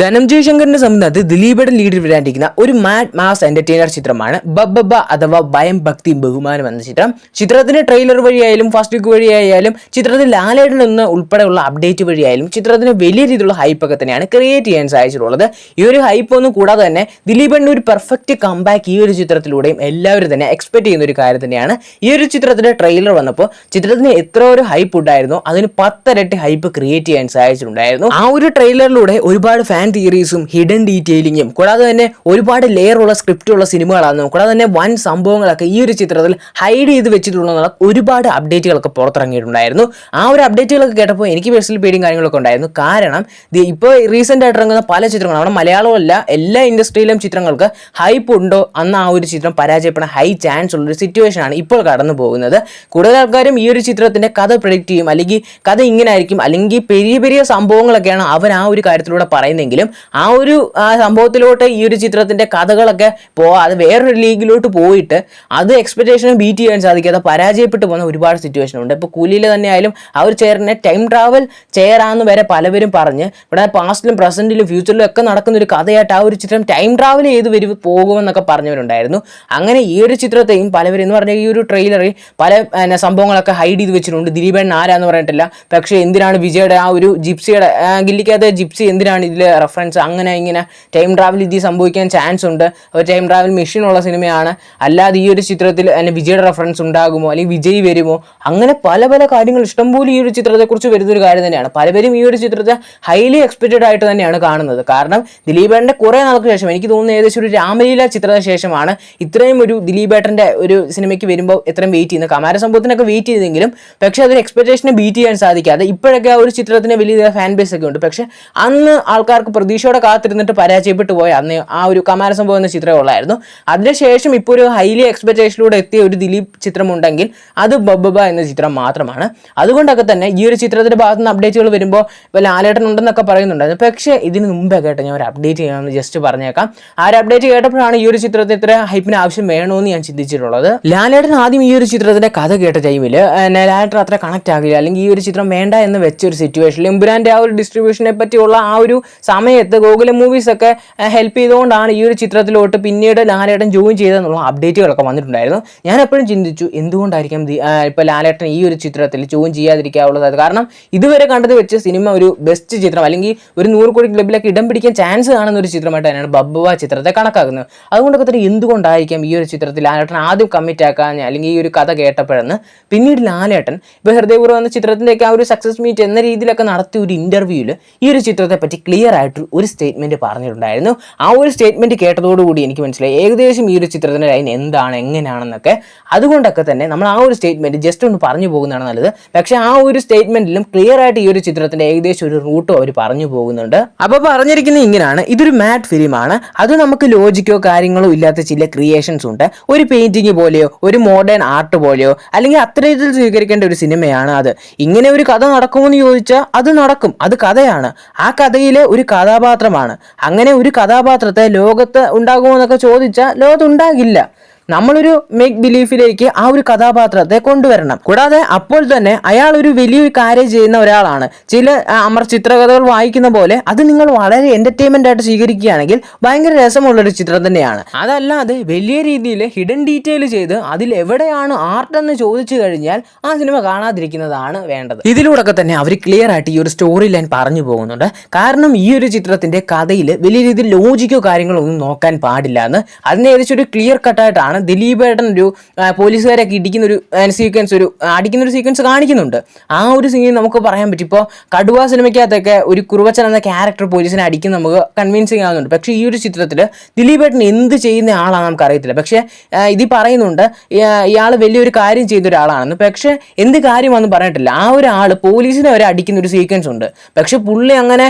ധനംജയ് ശങ്കറിന്റെ സംബന്ധത്ത് ദിലീപയുടെ ലീഡിൽ വരാനിരിക്കുന്ന ഒരു mad mass entertainer ചിത്രമാണ് ബബ്ബബ അഥവാ ഭയം ഭക്തി ബഹുമാനം എന്ന ചിത്രം. ചിത്രത്തിന്റെ ട്രെയിലർ വഴിയായാലും ഫസ്റ്റ് ലുക്ക് വഴിയായാലും ചിത്രത്തിൽ ലാലേട്ടൻ എന്ന് ഉൾപ്പെടെയുള്ള അപ്ഡേറ്റ് വഴിയായാലും ചിത്രത്തിന് വലിയ രീതിയിലുള്ള ഹൈപ്പ് ഒക്കെ തന്നെയാണ് ക്രിയേറ്റ് ചെയ്യാൻ സാധിച്ചിട്ടുള്ളത്. ഈ ഒരു ഹൈപ്പ് ഒന്നും കൂടാതെ തന്നെ ദിലീപിന്റെ ഒരു പെർഫെക്റ്റ് കംബാക്ക് ഈ ഒരു ചിത്രത്തിലൂടെയും എല്ലാവരും തന്നെ എക്സ്പെക്ട് ചെയ്യുന്ന ഒരു കാര്യം തന്നെയാണ്. ഈ ഒരു ചിത്രത്തിന്റെ ട്രെയിലർ വന്നപ്പോൾ ചിത്രത്തിന് എത്ര ഒരു ഹൈപ്പ് ഉണ്ടായിരുന്നു. അതിന് പത്തരട്ടി ഹൈപ്പ് ക്രിയേറ്റ് ചെയ്യാൻ സാധിച്ചിട്ടുണ്ടായിരുന്നു. ആ ഒരു ട്രെയിലറിലൂടെ ഒരുപാട് ഫാൻ തിയറീസും ഹിഡൻ ഡീറ്റെയിലിങ്ങും കൂടാതെ തന്നെ ഒരുപാട് ലെയറുള്ള സ്ക്രിപ്റ്റുള്ള സിനിമകളാണ് കൂടാതെ തന്നെ വൻ സംഭവങ്ങളൊക്കെ ഈ ഒരു ചിത്രത്തിൽ ഹൈഡ് ചെയ്ത് വെച്ചിട്ടുള്ള ഒരുപാട് അപ്ഡേറ്റുകളൊക്കെ പുറത്തിറങ്ങിയിട്ടുണ്ടായിരുന്നു. ആ ഒരു അപ്ഡേറ്റുകളൊക്കെ കേട്ടപ്പോൾ എനിക്ക് പേഴ്സണൽ പേടിയും കാര്യങ്ങളൊക്കെ ഉണ്ടായിരുന്നു. കാരണം ഇപ്പോൾ റീസെന്റ് ആയിട്ട് ഇറങ്ങുന്ന പല ചിത്രങ്ങളും അവിടെ മലയാളമല്ല എല്ലാ ഇൻഡസ്ട്രിയിലും ചിത്രങ്ങൾക്ക് ഹൈപ്പ് ഉണ്ടോ അന്ന് ആ ഒരു ചിത്രം പരാജയപ്പെടാൻ ഹൈ ചാൻസ് ഉള്ള ഒരു സിറ്റുവേഷൻ ആണ് ഇപ്പോൾ കടന്നു പോകുന്നത്. കൂടുതൽ ആൾക്കാരും ഈ ഒരു ചിത്രത്തിന്റെ കഥ പ്രൊഡിക്റ്റ് ചെയ്യും അല്ലെങ്കിൽ കഥ ഇങ്ങനെ ആയിരിക്കും അല്ലെങ്കിൽ പെരിയ പെരിയ സംഭവങ്ങളൊക്കെയാണ് അവർ ആ ഒരു കാര്യത്തിലൂടെ പറയുന്നതെങ്കിലും ആ ഒരു സംഭവത്തിലോട്ട് ഈ ഒരു ചിത്രത്തിന്റെ കഥകളൊക്കെ പോവാ അത് വേറൊരു ലീഗിലോട്ട് പോയിട്ട് അത് എക്സ്പെക്ടേഷൻ ബീറ്റ് ചെയ്യാൻ സാധിക്കാതെ പരാജയപ്പെട്ടു പോകുന്ന ഒരുപാട് സിറ്റുവേഷൻ ഉണ്ട്. ഇപ്പോൾ കൂലിയിൽ തന്നെ ആയാലും ആ ഒരു ചെയറിനെ ടൈം ട്രാവൽ ചെയറാന്ന് വരെ പലവരും പറഞ്ഞ് ഇവിടെ പാസ്റ്റിലും പ്രസന്റിലും ഫ്യൂച്ചറിലും ഒക്കെ നടക്കുന്ന ഒരു കഥയായിട്ട് ആ ഒരു ചിത്രം ടൈം ട്രാവൽ ചെയ്ത് വരും പോകുമെന്നൊക്കെ പറഞ്ഞവരുണ്ടായിരുന്നു. അങ്ങനെ ഈ ഒരു ചിത്രത്തെയും പലവരും എന്ന് പറഞ്ഞാൽ ഈ ഒരു ട്രെയിലറിൽ പല സംഭവങ്ങളൊക്കെ ഹൈഡ് ചെയ്ത് വെച്ചിട്ടുണ്ട്. ദിലീപൻ ആരാന്ന് പറഞ്ഞിട്ടില്ല. പക്ഷേ എന്തിനാണ് വിജയുടെ ആ ഒരു ജിപ്സിയുടെ ഗില്ലിക്കകത്തെ ജിപ്സി എന്തിനാണ് ഇതിൽ റെഫറൻസ് അങ്ങനെ ഇങ്ങനെ ടൈം ട്രാവൽ ഇതിൽ സംഭവിക്കാൻ ചാൻസ് ഉണ്ട്. ഒരു ടൈം ട്രാവൽ മെഷീൻ ഉള്ള സിനിമയാണ് അല്ലാതെ ഈ ഒരു ചിത്രത്തിൽ അതിന് വിജയുടെ റെഫറൻസ് ഉണ്ടാകുമോ? അല്ലെങ്കിൽ വിജയ് വരുമോ? അങ്ങനെ പല പല കാര്യങ്ങൾ ഇഷ്ടംപോലെ ഈ ഒരു ചിത്രത്തെക്കുറിച്ച് വരുന്നൊരു കാര്യം തന്നെയാണ്. പലവരും ഈ ഒരു ചിത്രത്തെ ഹൈലി എക്സ്പെക്റ്റഡ് ആയിട്ട് തന്നെയാണ് കാണുന്നത്. കാരണം ദിലീപേട്ടന്റെ കുറേ നാൾക്ക് ശേഷം എനിക്ക് തോന്നുന്നു ഏകദേശം ഒരു രാമലീല ചിത്രത്തിന് ശേഷമാണ് ഇത്രയും ഒരു ദിലീപേട്ടന്റെ ഒരു സിനിമയ്ക്ക് വരുമ്പോൾ ഇത്രയും വെയിറ്റ് ചെയ്യുന്നത്. കമാര സംഭവത്തിനൊക്കെ വെയിറ്റ് ചെയ്തെങ്കിലും പക്ഷേ അതൊരു എക്സ്പെക്റ്റേഷനെ ബീറ്റ് ചെയ്യാൻ സാധിക്കാതെ ഇപ്പോഴൊക്കെ ആ ഒരു ചിത്രത്തിന് വലിയ ഫാൻ ബേസ് ഒക്കെ ഉണ്ട്. പക്ഷേ അന്ന് ആൾക്കാർക്ക് പ്രതീക്ഷയോടെ കാത്തിരുന്നിട്ട് പരാജയപ്പെട്ടു പോയ അന്ന് ആ ഒരു കമാര സംഭവം എന്ന ചിത്രമേ ഉള്ളായിരുന്നു. അതിനുശേഷം ഇപ്പോൾ ഒരു ഹൈലി എക്സ്പെക്ടേഷനിലൂടെ എത്തിയ ഒരു ദിലീപ് ചിത്രമുണ്ടെങ്കിൽ അത് ബബ്ബബ എന്ന ചിത്രം മാത്രമാണ്. അതുകൊണ്ടൊക്കെ തന്നെ ഈ ഒരു ചിത്രത്തിന്റെ ഭാഗത്തു നിന്ന് അപ്ഡേറ്റുകൾ വരുമ്പോൾ ഇപ്പോൾ ലാലേട്ടൻ ഉണ്ടെന്നൊക്കെ പറയുന്നുണ്ടായിരുന്നു. പക്ഷേ ഇതിന് മുമ്പേ കേട്ടോ ഞാൻ ഒരു അപ്ഡേറ്റ് ചെയ്യാമെന്ന് ജസ്റ്റ് പറഞ്ഞേക്കാം. ആ ഒരു അപ്ഡേറ്റ് കേട്ടപ്പോഴാണ് ഈ ഒരു ചിത്രത്തിന് ഇത്ര ഹൈപ്പിന് ആവശ്യം വേണമെന്ന് ഞാൻ ചിന്തിച്ചിട്ടുള്ളത്. ലാലേട്ടൻ ആദ്യം ഈ ഒരു ചിത്രത്തിന്റെ കഥ കേട്ട ടൈമിൽ ലാലേട്ടൻ അത്ര കണക്ട് ആകില്ല. അല്ലെങ്കിൽ ഈ ഒരു ചിത്രം വേണ്ട എന്ന് വെച്ച ഒരു സിറ്റുവേഷനിൽ എമ്പുരാന്റെ ആ ഒരു ഡിസ്ട്രിബ്യൂഷനെ പറ്റിയുള്ള ആ ഒരു സമയത്ത് ഗൂഗിൾ മൂവീസ് ഒക്കെ ഹെൽപ്പ് ചെയ്തുകൊണ്ടാണ് ഈ ഒരു ചിത്രത്തിലോട്ട് പിന്നീട് ലാലേട്ടൻ ജോയിൻ ചെയ്തെന്നുള്ള അപ്ഡേറ്റുകളൊക്കെ വന്നിട്ടുണ്ടായിരുന്നു. ഞാൻ എപ്പോഴും ചിന്തിച്ചു എന്തുകൊണ്ടായിരിക്കും ഇപ്പോൾ ലാലേട്ടൻ ഈ ഒരു ചിത്രത്തിൽ ജോയിൻ ചെയ്യാതിരിക്കാവുള്ളത്? കാരണം ഇതുവരെ കണ്ടത് വെച്ച് സിനിമ ഒരു ബെസ്റ്റ് ചിത്രം അല്ലെങ്കിൽ ഒരു നൂറ് കോടി ക്ലബിലൊക്കെ ഇടം പിടിക്കാൻ ചാൻസ് കാണുന്ന ഒരു ചിത്രമായിട്ട് തന്നെയാണ് ബബ്ബുവ ചിത്രത്തെ കണക്കാക്കുന്നത്. അതുകൊണ്ടൊക്കെ തന്നെ എന്തുകൊണ്ടായിരിക്കും ഈ ഒരു ചിത്രത്തിൽ ലാലേട്ടൻ ആദ്യം കമ്മിറ്റ് ആക്കാൻ അല്ലെങ്കിൽ ഈ ഒരു കഥ കേട്ടപ്പോഴെന്ന് പിന്നീട് ലാലേട്ടൻ ഇപ്പോൾ ഹൃദയപൂർവം എന്ന ചിത്രത്തിന്റെയൊക്കെ ആ ഒരു സക്സസ് മീറ്റ് എന്ന രീതിയിലൊക്കെ നടത്തിയ ഒരു ഇന്റർവ്യൂവിൽ ഈ ഒരു ചിത്രത്തെ പറ്റി ക്ലിയർ ആയിട്ട് ഒരു സ്റ്റേറ്റ്മെന്റ് പറഞ്ഞിട്ടുണ്ടായിരുന്നു. ആ ഒരു സ്റ്റേറ്റ്മെന്റ് കേട്ടതോടുകൂടി എനിക്ക് മനസ്സിലായി. ഏകദേശം ഈ ഒരു ചിത്രത്തിന്റെ ലൈൻ എന്താണ് എങ്ങനെയാണെന്നൊക്കെ. അതുകൊണ്ടൊക്കെ തന്നെ നമ്മൾ ആ ഒരു സ്റ്റേറ്റ്മെന്റ് ജസ്റ്റ് ഒന്ന് പറഞ്ഞു പോകുന്നതാണ് നല്ലത്. പക്ഷേ ആ ഒരു സ്റ്റേറ്റ്മെന്റിലും ക്ലിയർ ആയിട്ട് ഈ ഒരു ചിത്രത്തിന്റെ ഏകദേശം ഒരു റൂട്ടും അവർ പറഞ്ഞു പോകുന്നുണ്ട്. അപ്പോൾ പറഞ്ഞിരിക്കുന്നത് ഇങ്ങനെയാണ്. ഇതൊരു മാറ്റ് ഫിലിമാണ് അത് നമുക്ക് ലോജിക്കോ കാര്യങ്ങളോ ഇല്ലാത്ത ചില ക്രിയേഷൻസ് ഉണ്ട്. ഒരു പെയിന്റിങ് പോലെയോ ഒരു മോഡേൺ ആർട്ട് പോലെയോ അല്ലെങ്കിൽ അത്തരത്തിൽ സ്വീകരിക്കേണ്ട ഒരു സിനിമയാണ് അത്. ഇങ്ങനെ ഒരു കഥ നടക്കുമെന്ന് ചോദിച്ചാൽ അത് നടക്കും. അത് കഥയാണ്. ആ കഥയിലെ ഒരു കഥാപാത്രമാണ്. അങ്ങനെ ഒരു കഥാപാത്രത്തെ ലോകത്ത് ഉണ്ടാകുമോ എന്നൊക്കെ ചോദിച്ചാൽ ലോകത്ത് ഉണ്ടാകില്ല. നമ്മളൊരു മേക്ക് ബിലീഫിലേക്ക് ആ ഒരു കഥാപാത്രത്തെ കൊണ്ടുവരണം. കൂടാതെ അപ്പോൾ തന്നെ അയാൾ ഒരു വലിയൊരു കാര്യം ചെയ്യുന്ന ഒരാളാണ്. ചില അമർ ചിത്രകഥകൾ വായിക്കുന്ന പോലെ അത് നിങ്ങൾ വളരെ എന്റർടൈൻമെന്റ് ആയിട്ട് സ്വീകരിക്കുകയാണെങ്കിൽ ഭയങ്കര രസമുള്ളൊരു ചിത്രം തന്നെയാണ്. അതല്ലാതെ വലിയ രീതിയിൽ ഹിഡൻ ഡീറ്റെയിൽ ചെയ്ത് അതിൽ എവിടെയാണ് ആർട്ട് എന്ന് ചോദിച്ചു കഴിഞ്ഞാൽ ആ സിനിമ കാണാതിരിക്കുന്നതാണ് വേണ്ടത്. ഇതിലൂടെ തന്നെ അവർ ക്ലിയർ ആയിട്ട് ഈ ഒരു സ്റ്റോറി ലൈൻ പറഞ്ഞു പോകുന്നുണ്ട്. കാരണം ഈ ഒരു ചിത്രത്തിന്റെ കഥയിൽ വലിയ രീതിയിൽ ലോജിക്കോ കാര്യങ്ങളോ ഒന്നും നോക്കാൻ പാടില്ല എന്ന്. അതിനെ ഏകദേശം ഒരു ക്ലിയർ കട്ടായിട്ടാണ് ദിലീപേട്ടൻ ഒരു പോലീസുകാരൊക്കെ ഇടിക്കുന്ന ഒരു സീക്വൻസ് ഒരു അടിക്കുന്ന ഒരു സീക്വൻസ് കാണിക്കുന്നുണ്ട്. ആ ഒരു സീൻ നമുക്ക് പറയാൻ പറ്റും. ഇപ്പോൾ കടുവ സിനിമയ്ക്കകത്തൊക്കെ ഒരു കുറുവച്ചൻ എന്ന ക്യാരക്ടർ പോലീസിനെ അടിക്കുന്ന നമുക്ക് കൺവിൻസിങ് ആകുന്നുണ്ട് പക്ഷേ ഈ ഒരു ചിത്രത്തിൽ ദിലീപേട്ടൻ എന്ത് ചെയ്യുന്ന ആളാണെന്ന് നമുക്ക് അറിയത്തില്ല. പക്ഷേ ഇത് പറയുന്നുണ്ട് ഇയാൾ വലിയൊരു കാര്യം ചെയ്യുന്ന ഒരാളാണെന്ന്. പക്ഷേ എന്ത് കാര്യമാണെന്ന് പറഞ്ഞിട്ടില്ല. ആ ഒരാൾ പോലീസിനെ വരെ അടിക്കുന്ന ഒരു സീക്വൻസ് ഉണ്ട്. പക്ഷെ പുള്ളി അങ്ങനെ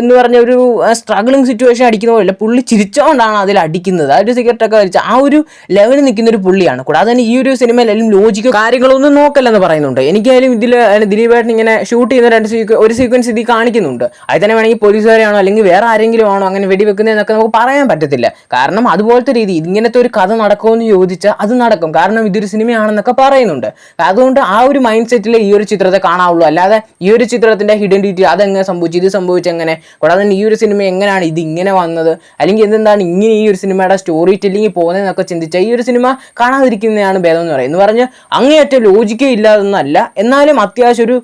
എന്ന് പറഞ്ഞ ഒരു സ്ട്രഗിളിങ് സിറ്റുവേഷൻ അടിക്കുന്ന പോലെയല്ല പുള്ളി ചിരിച്ചുകൊണ്ടാണ് അതിൽ അടിക്കുന്നത്. ആ ഒരു സിഗരറ്റ് ഒക്കെ വലിച്ച ആ ഒരു ലെവലിൽ നിൽക്കുന്ന ഒരു പുള്ളിയാണ്. കൂടാതെ തന്നെ ഈ ഒരു സിനിമയിൽ എല്ലാം ലോജിക്കോ കാര്യങ്ങളൊന്നും നോക്കല്ലെന്ന് പറയുന്നുണ്ട്. എനിക്കായാലും ഇതിൽ ദിലീപേട്ടൻ ഇങ്ങനെ ഷൂട്ട് ചെയ്യുന്ന രണ്ട് സീക്വ ഒരു സീക്വൻസ് ഇതിൽ കാണിക്കുന്നുണ്ട്. അതിൽ തന്നെ വേണമെങ്കിൽ പോലീസുകാരെയാണോ അല്ലെങ്കിൽ വേറെ ആരെങ്കിലും ആണോ അങ്ങനെ വെടിവെക്കുന്നതെന്നൊക്കെ നമുക്ക് പറയാൻ പറ്റത്തില്ല. കാരണം അതുപോലത്തെ രീതി ഇങ്ങനത്തെ ഒരു കഥ നടക്കുമെന്ന് ചോദിച്ചാൽ അത് നടക്കും. കാരണം ഇതൊരു സിനിമയാണെന്നൊക്കെ പറയുന്നുണ്ട്. അതുകൊണ്ട് ആ ഒരു മൈൻഡ് സെറ്റിൽ ഈ ഒരു ചിത്രത്തെ കാണാവുള്ളൂ. അല്ലാതെ ഈ ഒരു ചിത്രത്തിന്റെ ഹിഡൻ ഡീറ്റെയിൽ അതെങ്ങനെ സംഭവിച്ചു ഇത് സംഭവിച്ചു എങ്ങനെ? കൂടാതെ തന്നെ ഈ ഒരു സിനിമ എങ്ങനെയാണ് ഇത് ഇങ്ങനെ വന്നത്? അല്ലെങ്കിൽ എന്തെന്താണ് ഇങ്ങനെ ഈ ഒരു സിനിമയുടെ സ്റ്റോറി ടെല്ലിങ് പോകുന്നതെന്നൊക്കെ ചിന്തിച്ചാൽ ഈ ഒരു സിനിമ കാണാതിരിക്കുന്നതാണ് ഭേദം എന്ന് പറയുന്നത്. പറഞ്ഞ് അങ്ങേയറ്റം ലോജിക്കേ ഇല്ലാതൊന്നല്ല. എന്നാലും അത്യാവശ്യം ഒരു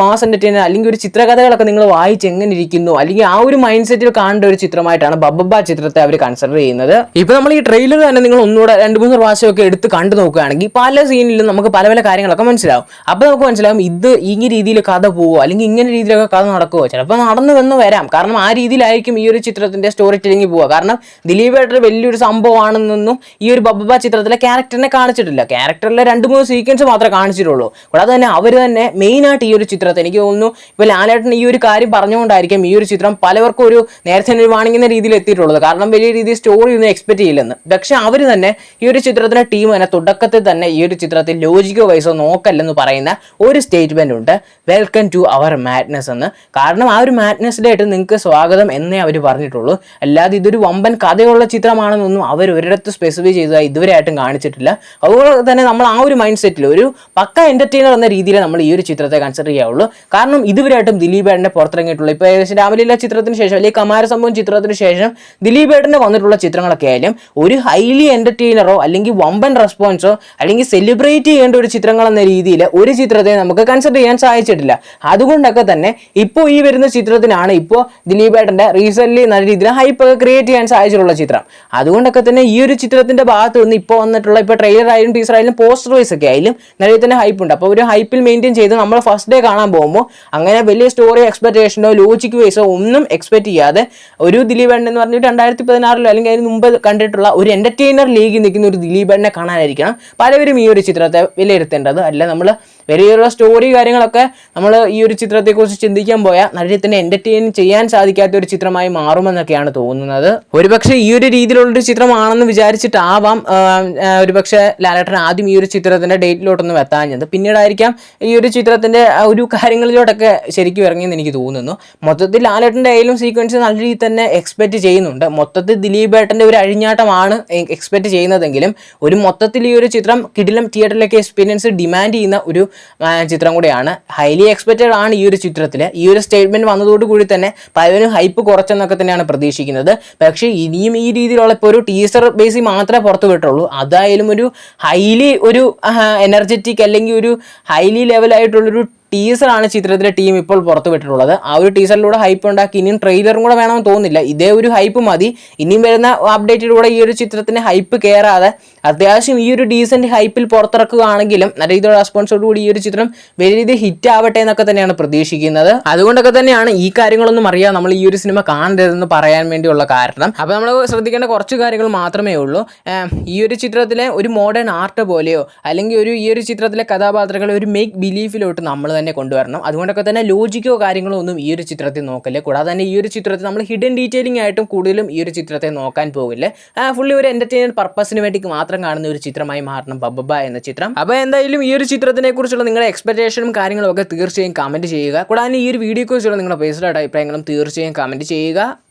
മാസ് എന്റർടൈനർ അല്ലെങ്കിൽ ഒരു ചിത്രകഥകളൊക്കെ നിങ്ങൾ വായിച്ച് എങ്ങനെ ഇരിക്കുന്നു അല്ലെങ്കിൽ ആ ഒരു മൈൻഡ് സെറ്റിൽ കാണേണ്ട ഒരു ചിത്രമായിട്ടാണ് ബബ്ബ ചിത്രത്തെ അവർ കൺസിഡർ ചെയ്യുന്നത്. ഇപ്പൊ നമ്മൾ ഈ ട്രെയിലർ തന്നെ നിങ്ങൾ ഒന്നുകൂടെ രണ്ട് മൂന്ന് പ്രാവശ്യമൊക്കെ എടുത്ത് കണ്ടു നോക്കുകയാണെങ്കിൽ പല സീനിലും നമുക്ക് പല പല കാര്യങ്ങളൊക്കെ മനസ്സിലാവും. അപ്പോൾ നമുക്ക് മനസ്സിലാവും ഇത് ഈ രീതിയിൽ കഥ പോവോ അല്ലെങ്കിൽ ഇങ്ങനെ രീതിയിലൊക്കെ കഥ നടക്കുമോ ചിലപ്പോൾ നടന്നു വന്ന് വരാം. കാരണം ആ രീതിയിലായിരിക്കും ഈ ഒരു ചിത്രത്തിന്റെ സ്റ്റോറി ടെല്ലിംഗ് പോവുക. കാരണം ദിലീപ് ഏട്ടർ വലിയൊരു സംഭവമാണെന്നൊന്നും ഈ ഒരു ചിത്രത്തിലെ ക്യാരക്ടറിനെ കാണിച്ചിട്ടില്ല. ക്യാരക്ടറിലെ രണ്ട് മൂന്ന് സീക്വൻസ് മാത്രമേ കാണിച്ചിട്ടുള്ളൂ. കൂടാതെ തന്നെ അവർ തന്നെ മെയിൻ ആയിട്ട് ഈ ഒരു ചിത്രത്തെ എനിക്ക് തോന്നുന്നു ഇപ്പോൾ ലാലേട്ടൻ ഈ ഒരു കാര്യം പറഞ്ഞുകൊണ്ടായിരിക്കും ഈ ഒരു ചിത്രം പലവർക്കും ഒരു നേരത്തെ ഒരു വാണിങ്ങുന്ന രീതിയിൽ എത്തിയിട്ടുള്ളത്. കാരണം വലിയ രീതിയിൽ സ്റ്റോറി ഒന്നും എക്സ്പെക്ട് ചെയ്യില്ലെന്ന്. പക്ഷേ അവർ തന്നെ ഈ ഒരു ചിത്രത്തിലെ ടീം തന്നെ തുടക്കത്തിൽ തന്നെ ഈ ഒരു ചിത്രത്തിൽ ലോജിക്കോ വൈസോ നോക്കല്ലെന്ന് പറയുന്ന ഒരു സ്റ്റേറ്റ്മെന്റ് ഉണ്ട്. വെൽക്കം ടു അവർ മാഡ്നസ് എന്ന്. കാരണം ആ ഒരു മാഡ്നസ്സിലായിട്ട് നിങ്ങൾക്ക് സ്വാഗതം എന്നേ അവർ പറഞ്ഞിട്ടുള്ളൂ. അല്ലാതെ ഇതൊരു വമ്പൻ കഥയുള്ള ചിത്രമാണെന്നൊന്നും അവർ ഒരിടത്ത് സ്പെസിഫൈ ചെയ്തതായി ഇതുവരെയായിട്ടും കാണിച്ചിട്ടില്ല. അതുപോലെ തന്നെ നമ്മൾ ആ ഒരു മൈൻഡ് സെറ്റിൽ ഒരു പക്ക എന്റർടൈനർ എന്ന രീതിയിൽ നമ്മൾ ഈ ഒരു ചിത്രത്തെ കൺസിഡർ ചെയ്യാവുള്ളൂ. കാരണം ഇതുവരെയായിട്ടും ദിലീപ് ഏട്ടനെ പുറത്തിറങ്ങിയിട്ടുള്ള ഇപ്പോൾ ഏകദേശം രാമലീല ചിത്രത്തിന് ശേഷം അല്ലെങ്കിൽ കമാരസംഭവം ചിത്രത്തിന് ശേഷം ദിലീപ് ഏട്ടന് വന്നിട്ടുള്ള ചിത്രങ്ങളൊക്കെ ആയാലും ഒരു ഹൈലി എന്റർടൈനറോ അല്ലെങ്കിൽ വമ്പൻ റെസ്പോൺസോ അല്ലെങ്കിൽ സെലിബ്രേറ്റ് ചെയ്യേണ്ട ഒരു ചിത്രങ്ങൾ എന്ന രീതിയിൽ ഒരു ചിത്രത്തെ നമുക്ക് കൺസിഡർ ചെയ്യാൻ സാധിച്ചിട്ടില്ല. അതുകൊണ്ടൊക്കെ തന്നെ ഇപ്പോൾ ഈ വരുന്ന ചിത്രത്തിനാണ് ഇപ്പോൾ ദിലീപ് ഏട്ടന്റെ റീസെന്റ് നല്ല രീതിയിൽ ഹൈപ്പ് ഒക്കെ ക്രിയേറ്റ് ചെയ്യാൻ സാധിച്ചിട്ടുള്ള ചിത്രം. അതുകൊണ്ടൊക്കെ തന്നെ ഈ ഒരു ചിത്രത്തിന്റെ ഭാഗത്ത് നിന്ന് ഇപ്പോൾ വന്നിട്ടുള്ള ഇപ്പോൾ ട്രെയിലർ ആയാലും ടീസർ ആയാലും പോസ്റ്റർ വൈസ് ഒക്കെ ആയാലും നിലയിൽ തന്നെ ഹൈപ്പ് ഉണ്ട്. അപ്പോൾ ഒരു ഹൈപ്പിൽ മെയിന്റെയിൻ ചെയ്ത് നമ്മൾ ഫസ്റ്റ് ഡേ കാണാൻ പോകുമ്പോൾ അങ്ങനെ വലിയ സ്റ്റോറി എക്സ്പെക്ടേഷനോ ലോജിക് വൈസോ ഒന്നും എക്സ്പെക്ട് ചെയ്യാതെ ഒരു ദിലീപ് എന്ന് പറഞ്ഞിട്ട് രണ്ടായിരത്തി പതിനാറിലോ അല്ലെങ്കിൽ അതിന് മുമ്പ് കണ്ടിട്ടുള്ള ഒരു എന്റർടൈനർ ലീഗിൽ നിൽക്കുന്ന ഒരു ദിലീപ് കാണാനായിരിക്കണം. പലവരും ഈ ഒരു ചിത്രത്തെ വിലയിരുത്തേണ്ടത്. അല്ല നമ്മൾ വലിയൊരു സ്റ്റോറി കാര്യങ്ങളൊക്കെ നമ്മൾ ഈ ഒരു ചിത്രത്തെക്കുറിച്ച് ചിന്തിക്കാൻ പോയാൽ നല്ല രീതിയിൽ തന്നെ എന്റർടൈൻ ചെയ്യാൻ സാധിക്കാത്ത ഒരു ചിത്രമായി മാറുമെന്നൊക്കെയാണ് തോന്നുന്നത്. ഒരുപക്ഷെ ഈ ഒരു രീതിയിലുള്ളൊരു ചിത്രമാണെന്ന് വിചാരിച്ചിട്ടാവാം ഒരുപക്ഷെ ലാലേട്ടൻ ആദ്യം ഈ ഒരു ചിത്രത്തിന്റെ ഡേറ്റിലോട്ടൊന്നും എത്താഞ്ഞത്. പിന്നീടായിരിക്കാം ഈ ഒരു ചിത്രത്തിന്റെ ഒരു കാര്യങ്ങളിലോട്ടൊക്കെ ശരിക്കും ഇറങ്ങിയെന്ന് എനിക്ക് തോന്നുന്നു. മൊത്തത്തിൽ ലാലേട്ടന്റെ ആയാലും സീക്വൻസ് നല്ല രീതിയിൽ തന്നെ എക്സ്പെക്ട് ചെയ്യുന്നുണ്ട്. മൊത്തത്തിൽ ദിലീപ് ഏട്ടന്റെ ഒരു അഴിഞ്ഞാട്ടമാണ് എക്സ്പെക്ട് ചെയ്യുന്നതെങ്കിലും ഒരു മൊത്തത്തിൽ ഈ ഒരു ചിത്രം കിടിലം തിയേറ്ററിലേക്ക് എക്സ്പീരിയൻസ് ഡിമാൻഡ് ചെയ്യുന്ന ഒരു ചിത്രം കൂടിയാണ്. ഹൈലി എക്സ്പെക്റ്റഡ് ആണ് ഈ ഒരു ചിത്രത്തിൽ ഈ ഒരു സ്റ്റേറ്റ്മെന്റ് വന്നതോടുകൂടി തന്നെ പലവരും ഹൈപ്പ് കുറച്ചെന്നൊക്കെ തന്നെയാണ് പ്രതീക്ഷിക്കുന്നത്. പക്ഷേ ഇനിയും ഈ രീതിയിലുള്ള ഇപ്പോൾ ഒരു ടീസർ ബേസിൽ മാത്രമേ പുറത്തു വിട്ടുള്ളൂ അതായാലും ഒരു ഹൈലി ഒരു എനർജറ്റിക് അല്ലെങ്കിൽ ഒരു ഹൈലി ലെവലായിട്ടുള്ളൊരു ടീസറാണ് ചിത്രത്തിലെ ടീം ഇപ്പോൾ പുറത്തു വിട്ടിട്ടുള്ളത്. ആ ഒരു ടീസറിലൂടെ ഹൈപ്പ് ഉണ്ടാക്കി ഇനിയും ട്രെയിലറും കൂടെ വേണമെന്ന് തോന്നുന്നില്ല. ഇതേ ഒരു ഹൈപ്പ് മതി. ഇനിയും വരുന്ന അപ്ഡേറ്റിലൂടെ ഈ ഒരു ചിത്രത്തിന് ഹൈപ്പ് കയറാതെ അത്യാവശ്യം ഈ ഒരു ഡീസന്റ് ഹൈപ്പിൽ പുറത്തിറക്കുകയാണെങ്കിലും നല്ല രീതിയിലുള്ള റെസ്പോൺസോടുകൂടി ഈ ഒരു ചിത്രം വലിയ രീതിയിൽ ഹിറ്റ് ആവട്ടെ എന്നൊക്കെ തന്നെയാണ് പ്രതീക്ഷിക്കുന്നത്. അതുകൊണ്ടൊക്കെ തന്നെയാണ് ഈ കാര്യങ്ങളൊന്നും അറിയാം നമ്മൾ ഈ ഒരു സിനിമ കാണരുതെന്ന് പറയാൻ വേണ്ടിയുള്ള കാരണം. അപ്പോൾ നമ്മൾ ശ്രദ്ധിക്കേണ്ട കുറച്ച് കാര്യങ്ങൾ മാത്രമേ ഉള്ളൂ. ഈ ഒരു ചിത്രത്തിലെ ഒരു മോഡേൺ ആർട്ട് പോലെയോ അല്ലെങ്കിൽ ഒരു ഈ ഒരു ചിത്രത്തിലെ കഥാപാത്രങ്ങളെ ഒരു മേക്ക് ബിലീഫിലോട്ട് നമ്മൾ തന്നെ കൊണ്ടുവരണം. അതുകൊണ്ടൊക്കെ തന്നെ ലോജിക്കോ കാര്യങ്ങളോ ഒന്നും ഈ ഒരു ചിത്രത്തിൽ നോക്കല്ലേ. കൂടാതെ തന്നെ ഈ ഒരു ചിത്രത്തിൽ നമ്മൾ ഹിഡൻ ഡീറ്റെയിലിംഗ് ആയിട്ടും കൂടുതലും ഈ ഒരു ചിത്രത്തെ നോക്കാൻ പോകില്ല ഫുള്ളി ഒരു എന്റർടൈൻമെന്റ് പർപ്പസിന് വേണ്ടിക്ക് മാത്രം കാണുന്ന ഒരു ചിത്രമായി മാറണം. ബബ്ബ എന്ന ചിത്രം. അപ്പോൾ എന്തായാലും ഈ ഒരു ചിത്രത്തിനെ കുറിച്ചുള്ള നിങ്ങളുടെ എക്സ്പെക്ടേഷനും കാര്യങ്ങളും ഒക്കെ തീർച്ചയായും കമന്റ് ചെയ്യുക. കൂടാതെ ഈ ഒരു വീഡിയോ വീഡിയോയെക്കുറിച്ചുള്ള നിങ്ങളുടെ പേഴ്സണൽ അഭിപ്രായങ്ങളും തീർച്ചയായും കമന്റ് ചെയ്യുക.